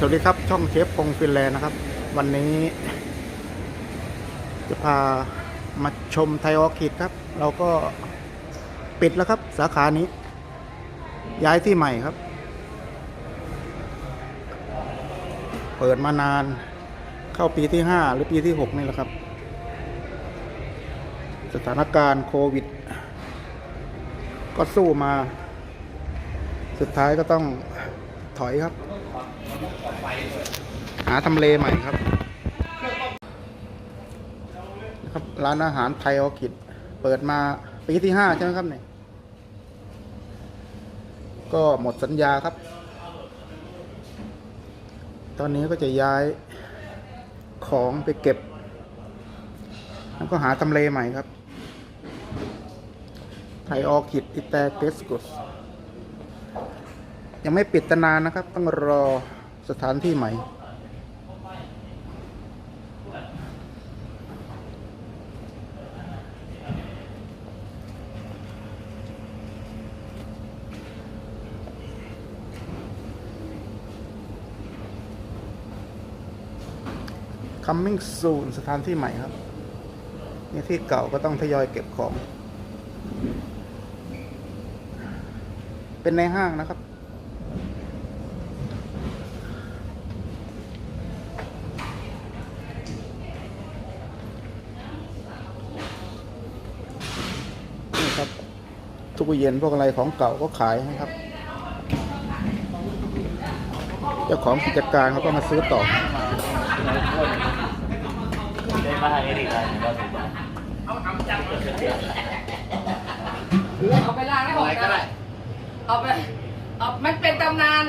สวัสดีครับช่องเชฟพงฟินแลนด์นะครับ วันนี้ จะพามาชมไทยออคิดครับ เราก็ปิดแล้วครับ สาขานี้ ย้ายที่ใหม่ครับ เปิดมานานเข้าปีที่ห้าหรือปีที่หกนี่แหละครับ สถานการณ์โควิด ก็สู้มา สุดท้ายก็ต้องถอยครับ หาทำเลใหม่ครับนะครับ ร้านอาหารไทยออคิด เปิดมาปีที่ห้าใช่ไหมครับเนี่ย ก็หมดสัญญาครับ ตอนนี้ก็จะย้ายของไปเก็บ แล้วก็หาทำเลใหม่ครับ ไทยออคิดอิตาเกสกุสยังไม่ปิดตนานนะครับ ต้องรอสถานที่ใหม่ coming soon สถานที่ใหม่ครับ นี่ที่เก่าก็ต้องทยอยเก็บของ เป็นในห้างนะครับ นี่ครับตู้เย็นพวกอะไรของเก่าก็ขายนะครับ เจ้าของกิจการเขาก็มาซื้อต่อ ได้บ้างไอ้ดีกันก็ถูกต้องเอาไปล้างในห้องน้ำเอาไปเอามันเป็นตำนาน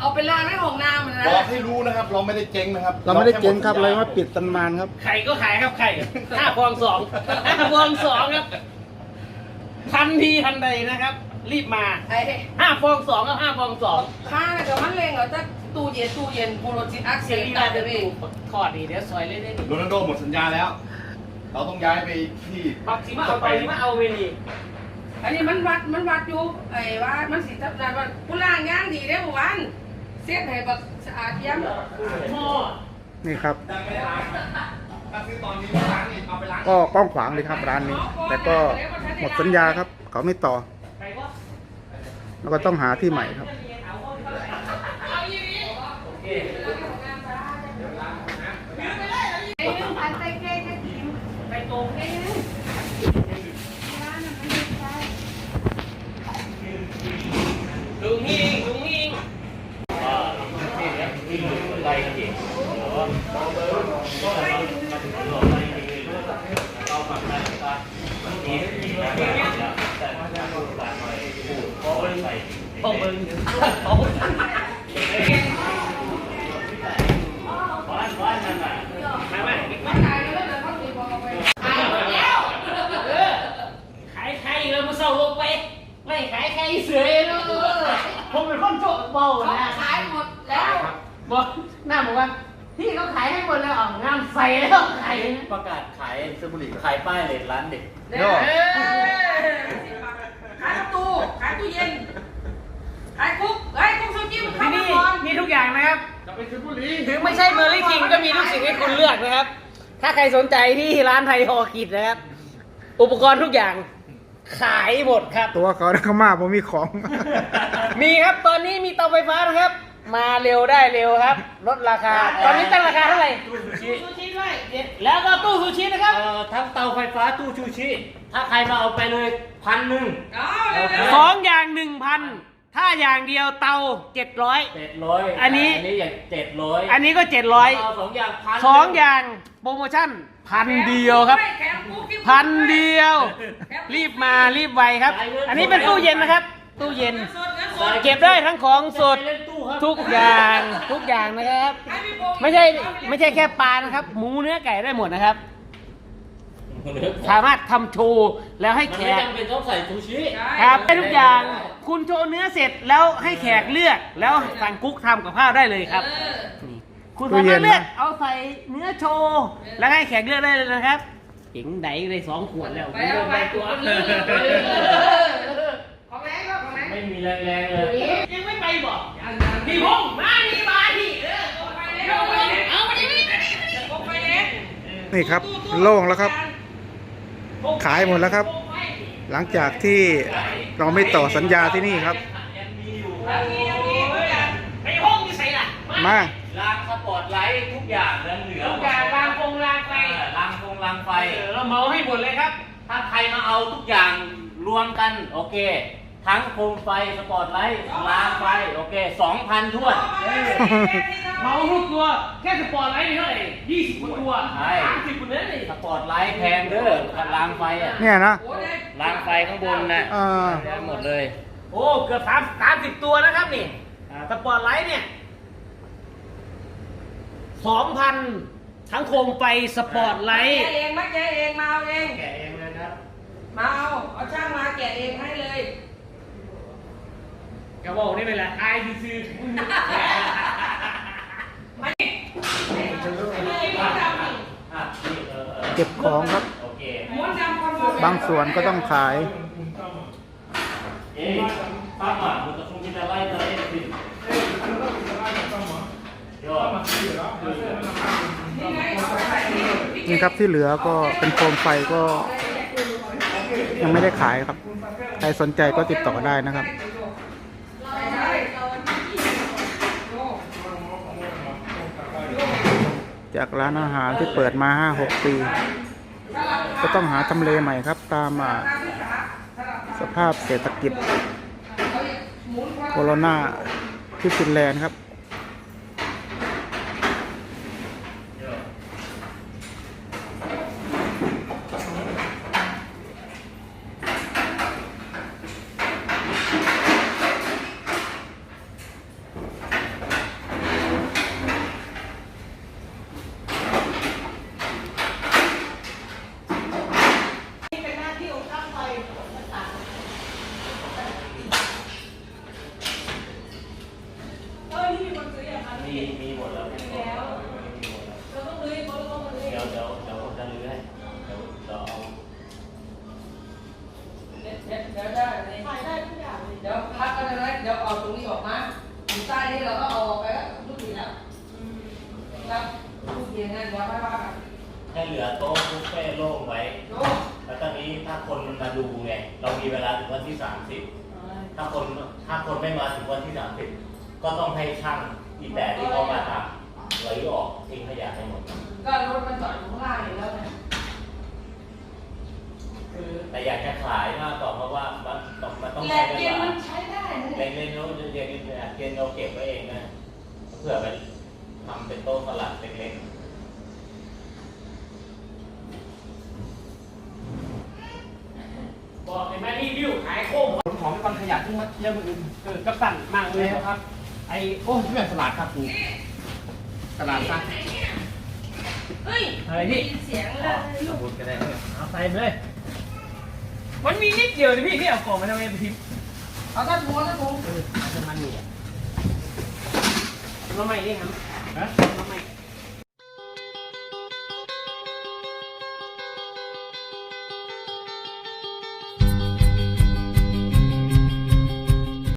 เอาไปล้างในห้องน้ำมันนะบอกให้รู้นะครับ เราไม่ได้เจ๊งนะครับเราไม่ได้เจ๊งครับเลยมาปิดตำนานครับไข่ก็ขายครับไข่ห้าฟองสองห้าฟองสองครับทันทีทันใดนะครับ รีบมาไอ้ห้าฟองสองครับห้าฟองสองข้ากับมันเล็งเอาแต่ตู้เย็นตู้เย็นปูโรจิตอักเสเสียบรีตาลายเดจะวิถูกทอดดีเดี๋ยวซอยเล่นโรนัลโดหมดสัญญาแล้ว เราต้องย้ายไปที่ๆบักสิมาเอาไปสิมาเอาเวลีอันนี้มันวัดมันวัดอยู่ไอ้ว่ามันสิทับนานว่าผู้ล่างย่างดีได้อวันเสียให้บักสะอาดเยี่ยมหม้อนี่ครับถ้าซื้อตอนนี้ร้านนี่เอาไปล้างก็กว้างขวางเลยครับร้านนี้ แต่ก็หมดสัญญาครับ เขาไม่ต่อไข่ก็แล้วก็ต้องหาที่ใหม่ครับโอเลุงฮิงลุงฮิงอ่านี่เนี่ยฮิงอะไรกันดิเอาฝั่งไหนก็นี่นี่แต่แต่พูดหน่อยพูดเพราะว่าใส่เพราะมึงเขาบ้านบ้านนั่นน่ะไม่ไม่ มันตายแล้วแต่เขาตีบอกเอาไป ขายหมดแล้วเออขายไข่แล้วมาเศร้าลงไป ไม่ขายไข่เสือแล้วผมเป็นคนโจ๊กเบา เขา นะ ขายหมดแล้ว บอกหน้าบอก ว่าพี่เขาขายให้หมดแล้วออกงานใส่แล้วขายประกาศขายเสื้อบุหรี่ขายป้ายเลทร้านเด็กเด้อขายประตู ขายตู้เย็น ขายคุกเฮ้ยคุกซูจิมันเข้าที่มานี่ก่อนมีทุกอย่างนะครับ จะไปซื้อบุหรี่ถึงไม่ใช่เมอร์ลี่คิงก็มีทุกสิ่งให้คุณเลือกนะครับ ถ้าใครสนใจที่ร้านไทยฮอคิดนะครับ อุปกรณ์ทุกอย่างขายหมดครับ ตัวเขาได้เขามาผมมีของ มีครับตอนนี้มีเตาไฟฟ้านะครับ มาเร็วได้เร็วครับ ลดราคา ตอนนี้ตั้งราคาเท่าไหร่ ตู้ซูชิซูชิด้วยแล้วก็ตู้ซูชินะครับ เอ่อทั้งเตาไฟฟ้าตู้ชูชิ ถ้าใครมาเอาไปเลยพันหนึ่งเอาเร็วสองอย่างหนึ่งพันถ้าอย่างเดียวเตาเจ็ดร้อย เจ็ดร้อยอันนี้ อันนี้อย่างเจ็ดร้อยอันนี้ก็เจ็ดร้อยเอาสองอย่างพันสองอย่างโปรโมชั่นพันเดียวครับ แถมคุกที่พันเดียว รีบมารีบไวครับ อันนี้เป็นตู้เย็นนะครับ ตู้เย็น สดเงินสดเก็บได้ทั้งของสด ไปเล่นตู้ ครับทุกอย่างทุกอย่างนะครับให้พี่โบไม่ใช่ไม่ใช่แค่ปลานะครับ หมูเนื้อไก่ได้หมดนะครับ สามารถทำโชว์แล้วให้มันแขไม่กจำเป็นต้องใส่ชูชิครับได้ทุกอย่างคุณโชว์เนื้อเสร็จแล้วให้แขกเลือก แล้วสั่งกุ๊กทำกับข้าวได้เลยครับเออนี่คุณตู้สาเย็มารถนเลือกนะเอาใส่เนื้อโชว์แล้วให้แขกเลือกได้เลยนะครับเจ๋งไดเลยสองขวดแล้วไปเอาไปตัวเออของแรงก็ของแรงไม่มีแรงๆเลย นี่ครับโล่งแล้วครับ ขายหมดแล้วครับ หลังจากที่เราไม่ต่อสัญญาที่นี่ครับมา ลางสปอร์ตไลท์ทุกอย่างเหลือเหลือทุกอย่างลางคงลางไฟลางคงลางไฟเเราเมาให้หมดเลยครับ ถ้าใครมาเอาทุกอย่างรวมกัน โอเค ทั้งโคมไฟสปอร์ตไลท์รางไฟ โอเคสองพันทวนเมาทุกตัว แค่สปอร์ตไลท์นี่เท่าไหร่ยี่สิบกว่าตัวใช่สามสิบคนนั้นเลยสปอร์ตไลท์แพงเด้อกับรางไฟอะเนี่ยนะรางไฟข้างบนนะเออแพงหมดเลย โอ้ เกือบสามสามสิบตัวนะครับนี่สปอร์ตไลท์เนี่ยสองพันทั้งโคมไฟสปอร์ตไลแกะท์เองมาแกะเองมาเอาเอง แกะเองเลยนะมาเอา เอาช่างมาแกะเองให้เลย กระบอกนี่เป็นแหละไอซีซีไม่ไม่ม้วนดำนี่อะนี่เออเออเก็บของครับ โอเคม้วนดำคอนเฟิร์มบางส่วนก็ต้องขาย เอ๊ะป้าหมามันจะคงจะไล่จะไล่สิยอดนี่ไงเอาไปใส่นี่นี่ครับที่เหลือก็เป็นโคมไฟก็ยังไม่ได้ขายครับ ใครสนใจก็ติดต่อได้นะครับ ใช่โย จากร้านอาหารที่เปิดมาห้าหกปี ก็ต้องหาทำเลใหม่ครับ ตามสภาพเศรษฐกิจโควิดที่ฟินแลนด์ครับ มีมีหมดแล้วมีแล้วเราต้องลื้อเขาต้องลื้อเดี๋ยวเดี๋ยวเดี๋ยวผมจะลื้อให้เดี๋ยวเดี๋ยวเอา เดี๋ยวเดี๋ยวเดี๋ยวได้ถ่ายได้ทุกอย่างเดี๋ยวพักกันเลยเดี๋ยวเอาตรงนี้ออกมาอยู่ใต้นี่เราก็เอาออกไปแล้วทุกทีแล้วครับทุกทีนั่นเดี๋ยวไม่ว่ากัน ให้เหลือโต๊ะบุฟเฟ่ต์โล่งไว้ โย แล้วตอ นนี้ถ้าคนมันมาดูไงเรามีเวลาถึงวันที่สามสิบถ้าคนถ้าคนไม่มาถึงวันที่สามสิบก็ต้องให้ช่างอีแต่ที่เขามาทำไหลออกทิ้งขยะให้หมดก็รถมันจอดอยู่ข้างล่างอยู่แล้วไงคือแต่อยากจะขายมากกว่าเพราะว่ามันต้องมันต้องแหลใช้กเวเกมลามันใช้ได้นะเล่เนี่ยนเล่นโน้ตเรียนเรียนเรียนเราเก็บไว้เองนะเพื่อไปทำเป็นโต๊ะสลัดเล็ก บอกเห็นไหมรีวิวขายโคมขนของไปวันขยะที่มัดเยี่ยมอื่นเออกับสั่นมากเลยครับ ไอ้โอ้ยเรื่องตลาดครับครูตลาดซะเฮ้ยอะไรพี่ได้ยินเสียงเลยสมุดก็ได้เอาใส่ไปเลย มันมีนิดเดียวนี่พี่พี่เอาของมาทำไมไปทิ้งเอาถ้าถุงเอาถ้าถุงเอออาจจะมันอยู่เราไม่นี่ครับฮะเราไม่